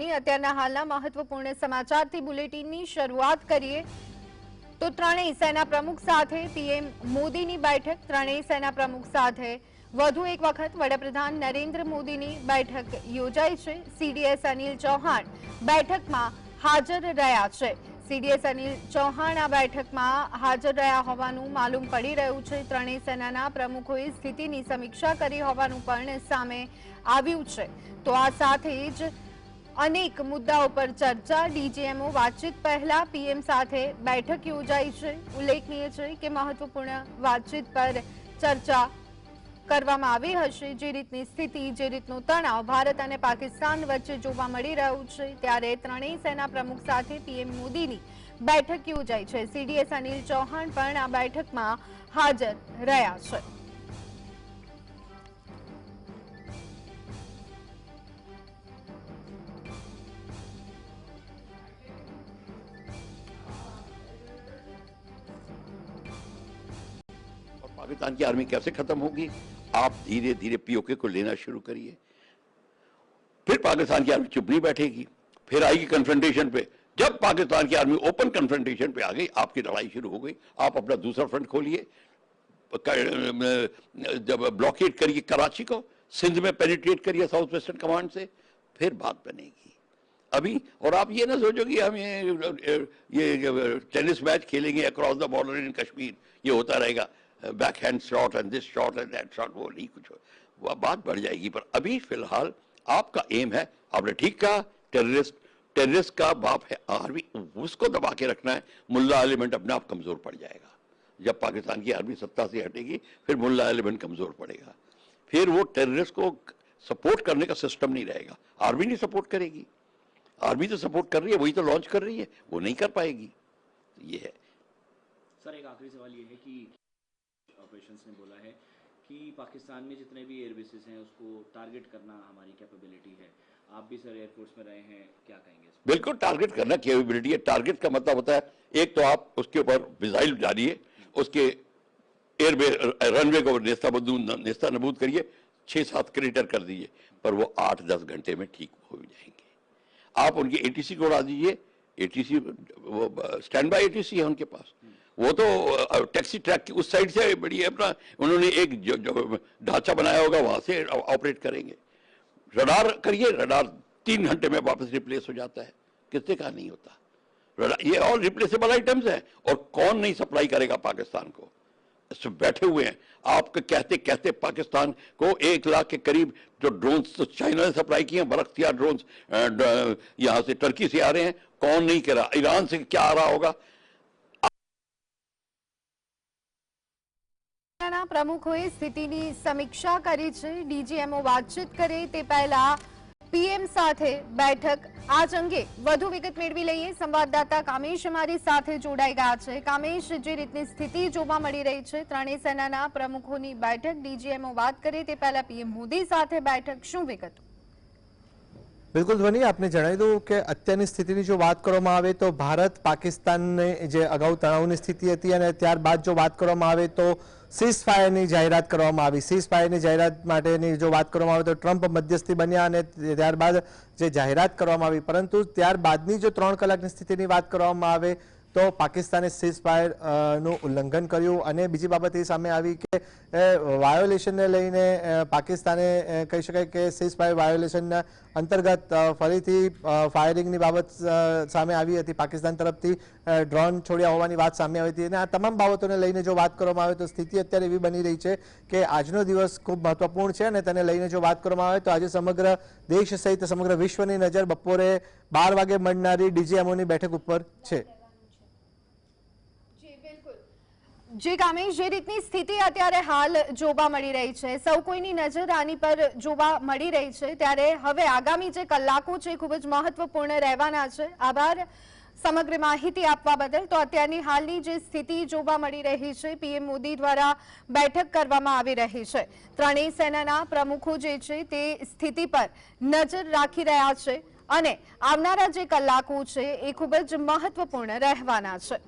ની અત્યારના હાલના મહત્વપૂર્ણ સમાચારથી બુલેટિનની શરૂઆત કરીએ તો ત્રણેય સેનાના પ્રમુખ સાથે પીએમ મોદીની બેઠક ત્રણેય સેનાના પ્રમુખ સાથે વધુ એક વખત વડાપ્રધાન નરેન્દ્ર મોદીની બેઠક યોજાય છે સીડીએસ અનિલ જોહાન બેઠકમાં હાજર રહ્યા છે સીડીએસ અનિલ જોહાન આ બેઠકમાં હાજર રહ્યા હોવાનું मालूम પડી રહ્યું છે ત્રણેય સેનાના પ્રમુખોય સ્થિતિની સમીક્ષા કરી હોવાનું પરણે સામે આવ્યું છે તો આ સાથે જ અनेक મુદ્દાઓ પર ચર્ચા ડીજીએમઓ વાચિત પહેલા પીએમ સાથે બેઠક યોજાય છે ઉલ્લેખनीय છે કે મહત્વપૂર્ણ વાચિત પર ચર્ચા કરવામાં આવી હશે જે રીતે સ્થિતિ જે રીતે તણાવ ભારત અને પાકિસ્તાન વચ્ચે જોવા મળી રહ્યો છે ત્યારે ત્રણેય સેના પ્રમુખ સાથે પીએમ મોદીની બેઠક યોજાય છે સીડીએસ અનિલ ચૌહાણ પણ આ બેઠકમાં હાજર રહ્યા છે पाकिस्तान की आर्मी कैसे खत्म होगी आप धीरे धीरे पीओके को लेना शुरू करिए फिर पाकिस्तान की आर्मी चुप नहीं बैठेगी फिर आएगी कन्फ्रंटेशन पे जब पाकिस्तान की आर्मी ओपन कन्फ्रंटेशन पे आ गई आपकी लड़ाई शुरू हो गई आप अपना दूसरा फ्रंट खोलिए जब ब्लॉकेट करिए कराची को सिंध में पेनिट्रेट करिए साउथ वेस्टर्न कमांड से फिर बात बनेगी अभी और आप ये ना सोचो कि हम ये ये टेनिस मैच खेलेंगे across the border in Kashmir ये होता रहेगा back hand shot and this shot and that shot वो नहीं कुछ वह बात बढ़ जाएगी पर अभी फिलहाल आपका एम है आपने ठीक कहा टेररिस्ट टेररिस्ट का बाप है आर्मी उसको दबा के रखना है मुल्ला एलिमेंट अपने आप कमज़ोर पड़ जाएगा जब पाकिस्तान की आर्मी सत्ता से हटेगी फिर मुल्ला एलिमेंट कमज़ोर पड़ेगा फिर वो टेररिस्ट को सपोर्ट करने का सिस्टम नहीं रहेगा आर्मी नहीं सपोर्ट करेगी आर्मी तो सपोर्ट कर रही है वही तो लॉन्च कर रही है वो नहीं कर पाएगी ये है सर एक आखिरी सवाल ये है कि ऑपरेशंस ने बोला है कि पाकिस्तान में जितने भी एयर बेसिस हैं उसको टारगेट करना हमारी कैपेबिलिटी है आप भी सर एयरफोर्स में रहे हैं क्या कहेंगे बिल्कुल टारगेट करना कैपेबिलिटी है टारगेट का मतलब होता है एक तो आप उसके ऊपर मिसाइल डालिए उसके एयर रनवे को नेस्ता नेस्ता नबूद करिए छः सात क्रेटर कर दीजिए पर वो आठ दस घंटे में ठीक हो भी जाएंगे आप उनकी एटीसी को उड़ा दीजिए एटीसी वो स्टैंड बाय एटीसी है उनके पास वो तो टैक्सी ट्रैक की उस साइड से बड़ी अपना उन्होंने एक ढांचा बनाया होगा वहाँ से ऑपरेट करेंगे रडार करिए रडार तीन घंटे में वापस रिप्लेस हो जाता है किसने कहा नहीं होता ये ऑल रिप्लेसेबल आइटम्स हैं और कौन नहीं सप्लाई करेगा पाकिस्तान को बैठे हुए हैं आपके कहते कहते पाकिस्तान को एक लाख के करीब जो ड्रोन्स तो चाइना ने सप्लाई किए हैं बरख्तियार ड्रोन्स यहाँ से टर्की से आ रहे हैं कौन नहीं कह रहा ईरान से क्या आ रहा होगा સંસ્થાના પ્રમુખોએ સ્થિતિની સમીક્ષા કરી છે ડીજીએમઓ વાતચીત કરે તે પહેલા પીએમ સાથે બેઠક આજ અંગે વધુ વિગત મેળવી લઈએ સંવાદદાતા કામેશ અમારી સાથે જોડાઈ ગયા છે કામેશ જે રીતની સ્થિતિ જોવા મળી રહી છે ત્રણેય સેનાના પ્રમુખોની બેઠક ડીજીએમઓ વાત કરે તે પહેલા પીએમ મોદી સાથે બેઠક શું વિગતો બિલકુલ ધ્વની આપને જણાવી દઉં કે અત્યારની સ્થિતિની જો વાત કરવામાં આવે તો ભારત પાકિસ્તાનને જે અગાઉ તણાવની સ્થિતિ હતી અને ત્યારબાદ જો વાત કરવામાં આવે તો સીઝ ફાયરની જાહેરાત કરવામાં આવી સીઝ ફાયરની જાહેરાત માટેની જો વાત કરવામાં આવે તો ટ્રમ્પ મધ્યસ્થી બન્યા અને ત્યારબાદ જે જાહેરાત કરવામાં આવી પરંતુ ત્યારબાદની જો ત્રણ કલાકની સ્થિતિની વાત કરવામાં આવે તો પાકિસ્તાને સીઝ ફાયરનું ઉલ્લંઘન કર્યું અને બીજી બાબત એ સામે આવી કે વાયોલેશનને લઈને પાકિસ્તાને કહી શકાય કે સીઝ ફાયર વાયોલેશનના અંતર્ગત ફરીથી ફાયરિંગની બાબત સામે આવી હતી પાકિસ્તાન તરફથી ડ્રોન છોડ્યા હોવાની વાત સામે આવી હતી અને આ તમામ બાબતોને લઈને જો વાત કરવામાં આવે તો સ્થિતિ અત્યારે એવી બની રહી છે કે આજનો દિવસ ખૂબ મહત્વપૂર્ણ છે અને તેને લઈને જો વાત કરવામાં આવે તો આજે સમગ્ર દેશ સહિત સમગ્ર વિશ્વની નજર બપોરે બાર વાગે મળનારી ડીજીએમઓની બેઠક ઉપર છે જે ગમે જે રીતની સ્થિતિ અત્યારે હાલ જોવા મળી રહી છે સૌ કોઈની નજર આની પર જોવા મળી રહી છે ત્યારે હવે આગામી જે કલાકો છે ખૂબ જ મહત્વપૂર્ણ રહેવાના છે આભાર સમગ્ર માહિતી આપવા બદલ તો અત્યારની હાલની જે સ્થિતિ જોવા મળી રહી છે પીએમ મોદી દ્વારા બેઠક કરવામાં આવી રહી છે ત્રણેય સેનાના પ્રમુખો જે છે તે સ્થિતિ પર નજર રાખી રહ્યા છે અને આવનારા જે કલાકો છે એ ખૂબ જ મહત્વપૂર્ણ રહેવાના છે